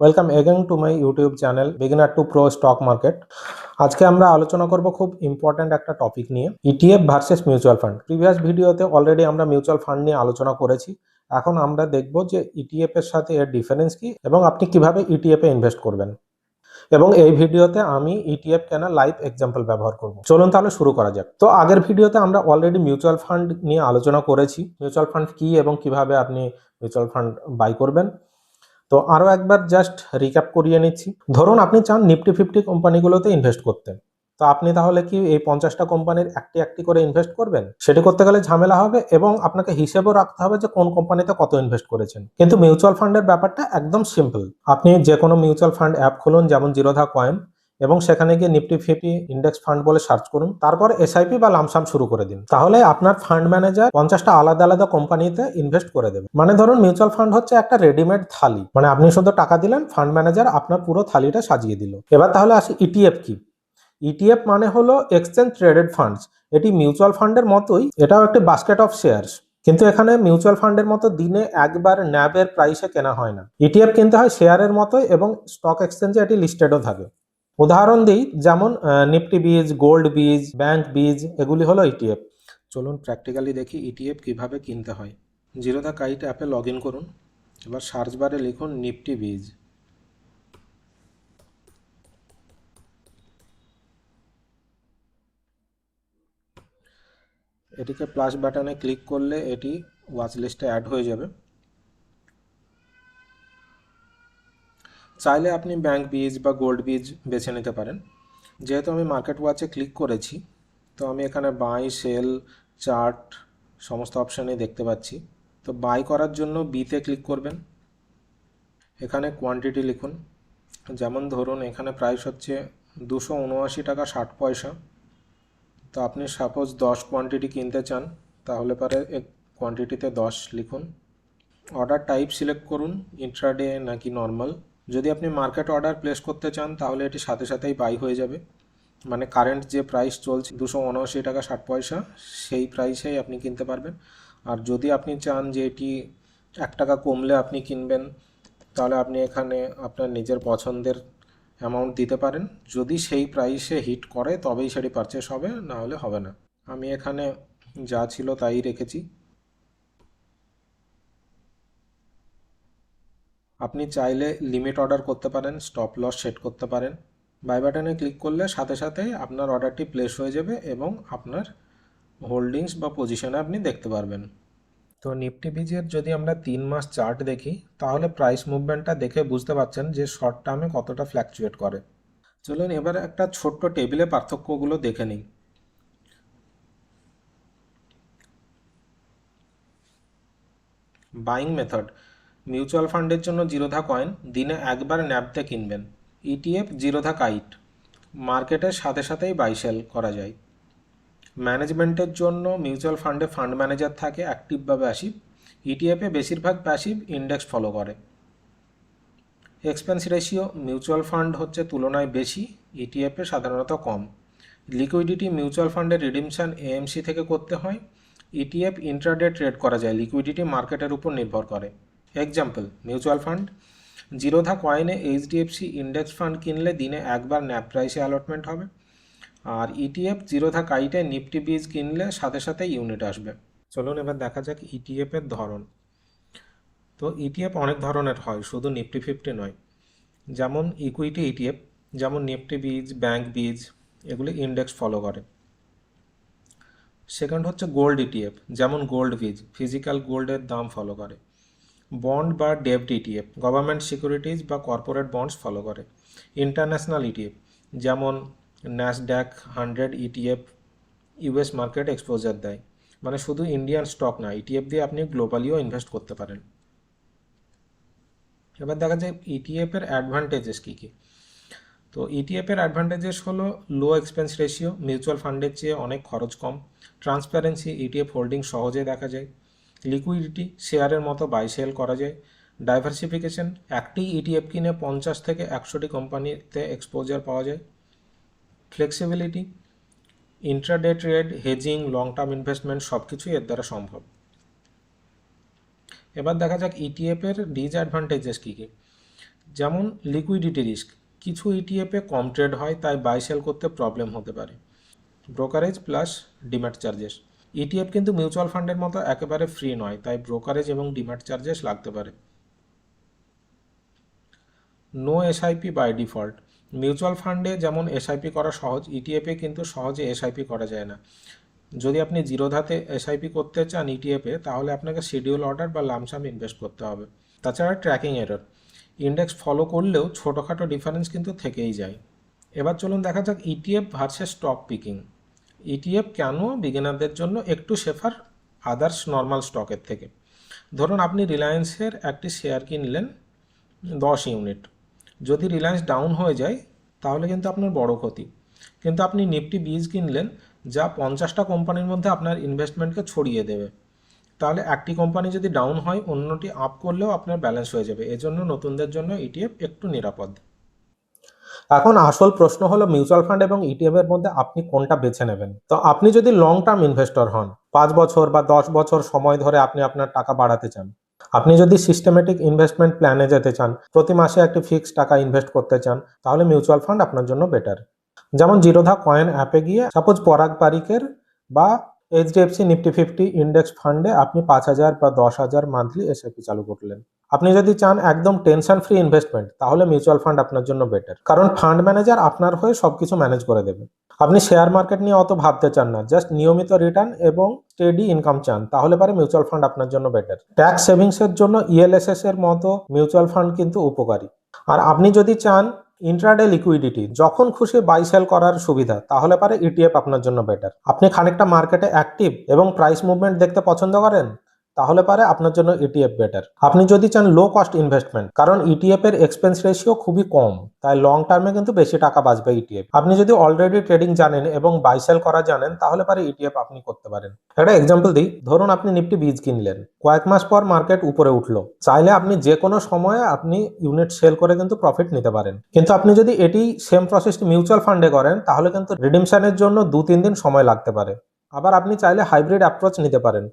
Welcome again to my YouTube channel beginner to pro stock market আজকে আমরা আলোচনা করব খুব ইম্পর্ট্যান্ট একটা টপিক নিয়ে E ETF versus mutual fund previous ভিডিওতে অলরেডি আমরা মিউচুয়াল ফান্ড নিয়ে আলোচনা করেছি। এখন আমরা দেখব যে ইটিএফ এর সাথে এর ডিফারেন্স কি এবং আপনি কীভাবে ইটিএফ এ ইনভেস্ট করবেন। এবং এই ভিডিওতে আমি E ইটিএফ কেনা লাইভ এক্সাম্পল ব্যবহার করব। চলুন তাহলে শুরু করা যাক। তো আগের ভিডিওতে আমরা অলরেডি মিউচুয়াল ফান্ড নিয়ে আলোচনা করেছি। মিউচুয়াল ফান্ড কি এবং কীভাবে আপনি মিউচুয়াল ফান্ড বাই করবেন। তো আরও একবার জাস্ট রিক্যাপ করিয়ে নিচ্ছি। ধরুন আপনি চান নিফটি ফিফটি কোম্পানিগুলোতে ইনভেস্ট করতে তো আপনি তাহলে কি এই পঞ্চাশটা কোম্পানির একটি একটি করে ইনভেস্ট করবেন? সেটি করতে গেলে ঝামেলা হবে এবং আপনাকে হিসেবও রাখতে হবে যে কোন কোম্পানিতে কত ইনভেস্ট করেছেন। কিন্তু মিউচুয়াল ফান্ডের ব্যাপারটা একদম সিম্পল আপনি যে কোনো মিউচুয়াল ফান্ড অ্যাপ খুলুন, যেমন জিরোধা কয়েন এবং সেখানে গিয়ে নিফটি ফিফটি ইন্ডেক্স ফান্ড বলে সার্চ করুন। তারপর এসআইপি বা লামসাম শুরু করে দিন। তাহলে আপনার ফান্ড ম্যানেজার পঞ্চাশটা আলাদা আলাদা কোম্পানিতে ইনভেস্ট করে দেবে। মানে ধরুন মিউচুয়াল ফান্ড হচ্ছে একটা রেডিমেড থালি। মানে আপনি শুধু টাকা দিলেন ফান্ড ম্যানেজার আপনার পুরো থালিটা সাজিয়ে দিল। এবার তাহলে আসি ইটিএফ কি? ইটিএফ মানে হলো এক্সচেঞ্জ ট্রেডেড ফান্ডস এটি মিউচুয়াল ফান্ডের মতোই, এটাও একটি বাস্কেট অফ শেয়ারস কিন্তু এখানে মিউচুয়াল ফান্ডের মতো দিনে একবার ন্যাবের প্রাইসে কেনা হয় না। ইটিএফ কিনতে হয় শেয়ারের মতোই এবং স্টক এক্সচেঞ্জে এটি লিস্টেডও থাকে। উদাহরণ দিই, যেমন নিফটি বীজ, গোল্ড বীজ, ব্যাংক বীজ, এগুলি হলো ইটিএফ চলুন প্র্যাকটিক্যালি দেখি ইটিএফ কীভাবে কিনতে হয়। জিরো জিরোদা কাইট অ্যাপে লগ ইন করুন। এবার সার্চ বারে লিখুন নিফটি বীজ। এটিকে প্লাস বাটনে ক্লিক করলে এটি ওয়াচ লিস্টে অ্যাড হয়ে যাবে। চাইলে আপনি ব্যাংক বীজ বা গোল্ড বীজ বেছে নিতে পারেন। যেহেতু আমি মার্কেট ওয়াচে ক্লিক করেছি, তো আমি এখানে বাই সেল চার্ট সমস্ত অপশানে দেখতে পাচ্ছি। তো বাই করার জন্য বিতে ক্লিক করবেন। এখানে কোয়ান্টিটি লিখুন। যেমন ধরুন, এখানে প্রাইস হচ্ছে দুশো উনআশি টাকা ষাট পয়সা। তো আপনি সাপোজ দশ কোয়ান্টিটি কিনতে চান, তাহলে পরে এক কোয়ান্টিটিতে দশ লিখুন। অর্ডার টাইপ সিলেক্ট করুন ইন্ট্রাডে নাকি নর্মাল যদি আপনি মার্কেট অর্ডার প্লেস করতে চান, তাহলে এটি সাথে সাথেই বাই হয়ে যাবে। মানে কারেন্ট যে প্রাইস চলছে, দুশো উনআশি টাকা ষাট পয়সা, সেই প্রাইসেই আপনি কিনতে পারবেন। আর যদি আপনি চান যে এটি এক টাকা কমলে আপনি কিনবেন, তাহলে আপনি এখানে আপনার নিজের পছন্দের অ্যামাউন্ট দিতে পারেন। যদি সেই প্রাইসে হিট করে, তবেই সেটি পারচেস হবে, না হলে হবে না। আমি এখানে যা ছিল তাই রেখেছি। আপনি চাইলে লিমিট অর্ডার করতে পারেন স্টপ লস সেট করতে পারেন। বাই বাটনে ক্লিক করলে সাথে সাথেই আপনার অর্ডারটি প্লেস হয়ে যাবে এবং আপনার হোল্ডিংস বা পজিশনে আপনি দেখতে পারবেন। তো নিফটি বিজের যদি আমরা তিন মাস চার্ট দেখি, তাহলে প্রাইস মুভমেন্টটা দেখে বুঝতে পারছেন যে শর্ট টার্মে কতটা ফ্ল্যাকচুয়েট করে। চলুন এবার একটা ছোট্ট টেবিলে পার্থক্যগুলো দেখে নিই। বাইং মেথড মিউচুয়াল ফান্ডের জন্য জিরোধা কয়েন দিনে একবার ন্যাবতে কিনবেন। ETF Zerodha Kite. মার্কেটের সাথে সাথেই বাইসেল করা যায়। ম্যানেজমেন্টের জন্য মিউচুয়াল ফান্ডে ফান্ড ম্যানেজার থাকে অ্যাক্টিভ বা প্যাসিভ। ইটিএফে বেশিরভাগ প্যাসিভ ইন্ডেক্স ফলো করে। এক্সপেন্স রেশিও মিউচুয়াল ফান্ড হচ্ছে তুলনায় বেশি ইটিএফে সাধারণত কম। লিকুইডিটি মিউচুয়াল ফান্ডের রিডিমশান এএমসি থেকে করতে হয়। ইটিএফ ইন্ট্রাডে ট্রেড করা যায়। লিকুইডিটি মার্কেটের উপর নির্ভর করে। এক্সাম্পল মিউচুয়াল ফান্ড জিরোধা কয়েনে এইচডিএফসি ইন্ডেক্স ফান্ড কিনলে দিনে একবার ন্যাপ প্রাইসে অ্যালটমেন্ট হবে। আর ইটিএফ জিরোধা কাইটে নিফটি বীজ কিনলে সাথে সাথে ইউনিট আসবে। চলুন এবার দেখা যাক ইটিএফ এর ধরন। তো ইটিএফ অনেক ধরনের হয়, শুধু নিফটি ফিফটি নয়। যেমন ইকুইটি ইটিএফ যেমন নিফটি বীজ ব্যাংক বীজ এগুলি ইন্ডেক্স ফলো করে। সেকেন্ড হচ্ছে গোল্ড ইটিএফ যেমন গোল্ড বীজ ফিজিক্যাল গোল্ডের দাম ফলো করে। বন্ড বা ডেবট ইটিএফ গভর্নমেন্ট সিকিউরিটিজ বা কর্পোরেট বন্ডস ফলো করে। ইন্টারন্যাশনাল ইটিএফ, যেমন NASDAQ hundred ETF US market exposure দেয়। মানে শুধু ইন্ডিয়ান স্টক না, ইটিএফ দিয়ে আপনি গ্লোবালিও ইনভেস্ট করতে পারেন। এবার দেখা যায় ইটিএফ এর অ্যাডভান্টেজেস কী কী। তো ইটিএফ এর অ্যাডভান্টেজেস হলো লো এক্সপেন্স রেশিও মিউচুয়াল ফান্ডের চেয়ে অনেক খরচ কম। ট্রান্সপারেন্সি ইটিএফ হোল্ডিং সহজে দেখা যায়। লিকুইডিটি শেয়ারের মতো বাই সেল করা যায়। ডাইভার্সিফিকেশন, একটি ইটিএফ কিনে পঞ্চাশ থেকে একশোটি কোম্পানিতে এক্সপোজার পাওয়া যায়। Flexibility, intraday trade, hedging long term investment সব কিছুই এর দ্বারা সম্ভব। এবার দেখা যাক ইটিএফ এর ডিসঅ্যাডভান্টেজেস কী কী। যেমন, লিকুইডিটি রিস্ক, কিছু ইটিএফে কম ট্রেড হয়, তাই বাই সেল করতে প্রবলেম হতে পারে। Brokerage plus demat charges. ETF কিন্তু মিউচুয়াল ফান্ডের মতো একেবারে ফ্রি নয়, তাই ব্রোকারেজ এবং ডিম্যাট চার্জেস লাগতে পারে। No SIP by default mutual ফান্ডে যেমন এসআইপি করা সহজ ইটিএফে কিন্তু সহজে এসআইপি করা যায় না। যদি আপনি জিরো ধাতে এসআইপি করতে চান ইটিএফে তাহলে আপনাকে শিডিউল অর্ডার বা লামসাম ইনভেস্ট করতে হবে। তাছাড়া ট্র্যাকিং এরর ইন্ডেক্স ফলো করলেও ছোটোখাটো ডিফারেন্স কিন্তু থেকেই যায়। এবার চলুন দেখা যাক ETF versus stock picking ETF কেন বিগিনারদের জন্য একটু সেফার আদার্স নর্মাল স্টকের থেকে? ধরুন আপনি রিলায়েন্সের একটি শেয়ার কিনলেন দশ ইউনিট যদি রিলায়েন্স ডাউন হয়ে যায়, তাহলে কিন্তু আপনার বড় ক্ষতি। কিন্তু আপনি নিফটি বীজ কিনলেন, যা পঞ্চাশটা কোম্পানির মধ্যে আপনার ইনভেস্টমেন্টকে ছড়িয়ে দেবে। তাহলে একটি কোম্পানি যদি ডাউন হয়, অন্যটি আপ করলেও আপনার ব্যালেন্স হয়ে যাবে। এজন্য নতুনদের জন্য ইটিএফ একটু নিরাপদ। এখন আসল প্রশ্ন হলো মিউচুয়াল ফান্ড এবং ইটিএফ এর মধ্যে আপনি কোনটা বেছে নেবেন? তো আপনি যদি লং টার্ম ইনভেস্টর হন, পাঁচ বছর বা দশ বছর সময় ধরে আপনি আপনার টাকা বাড়াতে চান, আপনি যদি সিস্টেমেটিক ইনভেস্টমেন্ট প্ল্যানে যেতে চান, প্রতি মাসে একটি ফিক্সড টাকা ইনভেস্ট করতে চান, তাহলে মিউচুয়াল ফান্ড আপনার জন্য বেটার যেমন জিরোধা কয়েন অ্যাপে গিয়ে সাপোজ পরাগ পারিকের বা এইচডিএফসি নিফটি ফিফটি ইন্ডেক্স ফান্ডে আপনি পাঁচ হাজার বা দশ হাজার মান্থলি এসআইপি চালু করলেন। আপনি যদি চান একদম টেনশন ফ্রি ইনভেস্টমেন্ট তাহলে মিউচুয়াল ফান্ড আপনার জন্য বেটার কারণ ফান্ড ম্যানেজার আপনার হয়ে সবকিছু ম্যানেজ করে দেবে। আপনি শেয়ার মার্কেট নিয়ে অত ভাবতে চান না জাস্ট নিয়মিত রিটার্ন এবং স্টেডি ইনকাম চান, তাহলে পারে মিউচুয়াল ফান্ড আপনার জন্য বেটার ট্যাক্স সেভিংস এর জন্য ইএলএসএস এর মতো মিউচুয়াল ফান্ড কিন্তু উপকারী। আর আপনি যদি চান ইন্ট্রাডে লিকুইডিটি যখন খুশি বাই সেল করার সুবিধা, তাহলে পারে ইটিএফ আপনার জন্য বেটার আপনি খানিকটা মার্কেটে অ্যাক্টিভ এবং প্রাইস মুভমেন্ট দেখতে পছন্দ করেন? তাহলে পারে আপনার জন্য ইটিএফ বেটার আপনি যদি চান লো কস্ট ইনভেস্টমেন্ট কারণ ইটিএফ এর এক্সপেন্স রেশিও খুবই কম, তাই লং টার্মে কিন্তু বেশি টাকা বাঁচবে ইটিএফ আপনি যদি অলরেডি ট্রেডিং জানেন এবং বাই সেল করা জানেন, তাহলে পারে ইটিএফ আপনি করতে পারেন। একটা এক্সাম্পল দিই, ধরুন আপনি নিফটি বীজ কিনলেন, কয়েক মাস পর মার্কেট উপরে উঠল, চাইলে আপনি যে কোনো সময়ে আপনি ইউনিট সেল করে কিন্তু প্রফিট নিতে পারেন। কিন্তু আপনি যদি এটি সেম প্রসেসটি মিউচুয়াল ফান্ডে করেন, তাহলে কিন্তু রিডিমশনের জন্য দু তিন দিন সময় লাগতে পারে। আবার আপনি চাইলে হাইব্রিড অ্যাপ্রোচ নিতে পারেন।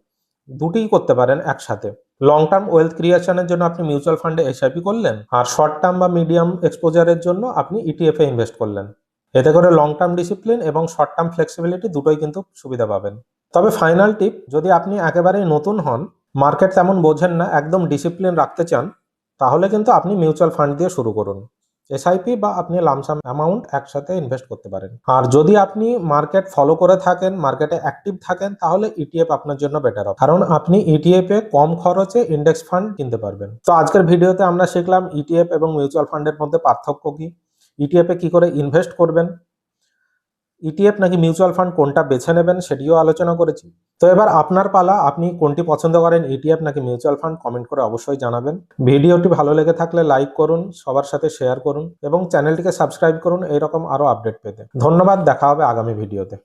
দুটিই করতে পারেন একসাথে। লং টার্ম ওয়েলথ ক্রিয়েশনের জন্য আপনি মিউচুয়াল ফান্ডে এসআইপি করলেন, আর শর্ট টার্ম বা মিডিয়াম এক্সপোজারের জন্য আপনি ইটিএফ এ ইনভেস্ট করলেন। এতে করে লং টার্ম ডিসিপ্লিন এবং শর্ট টার্ম ফ্লেক্সিবিলিটি দুটোই কিন্তু সুবিধা পাবেন। তবে ফাইনাল টিপ যদি আপনি একেবারেই নতুন হন মার্কেট তেমন বোঝেন না, একদম ডিসিপ্লিন রাখতে চান, তাহলে কিন্তু আপনি মিউচুয়াল ফান্ড দিয়ে শুরু করুন। এসআইপি বা আপনি লামসাম অ্যামাউন্ট একসাথে ইনভেস্ট করতে পারেন। আর যদি আপনি মার্কেট ফলো করে থাকেন মার্কেটে অ্যাক্টিভ থাকেন, তাহলে ইটিএফ আপনার জন্য বেটার হবে। কারণ আপনি ইটিএফ এ কম খরচে ইন্ডেক্স ফান্ড কিনতে পারবেন। তো আজকের ভিডিওতে আমরা শিখলাম ইটিএফ এবং মিউচুয়াল ফান্ডের মধ্যে পার্থক্য কি? ইটিএফ এ কি করে ইনভেস্ট করবেন? ইটিএফ নাকি মিউচুয়াল ফান্ড কোনটা বেছে নেবেন সেটিও আলোচনা করেছি। তো এবার আপনার পালা, আপনি কোনটি পছন্দ করেন ইটিএফ নাকি মিউচুয়াল ফান্ড কমেন্ট করে অবশ্যই জানাবেন। ভিডিওটি ভালো লেগে থাকলে লাইক করুন, সবার সাথে শেয়ার করুন এবং চ্যানেলটিকে সাবস্ক্রাইব করুন, এরকম আরও আপডেট পেতে। ধন্যবাদ, দেখা হবে আগামী ভিডিওতে।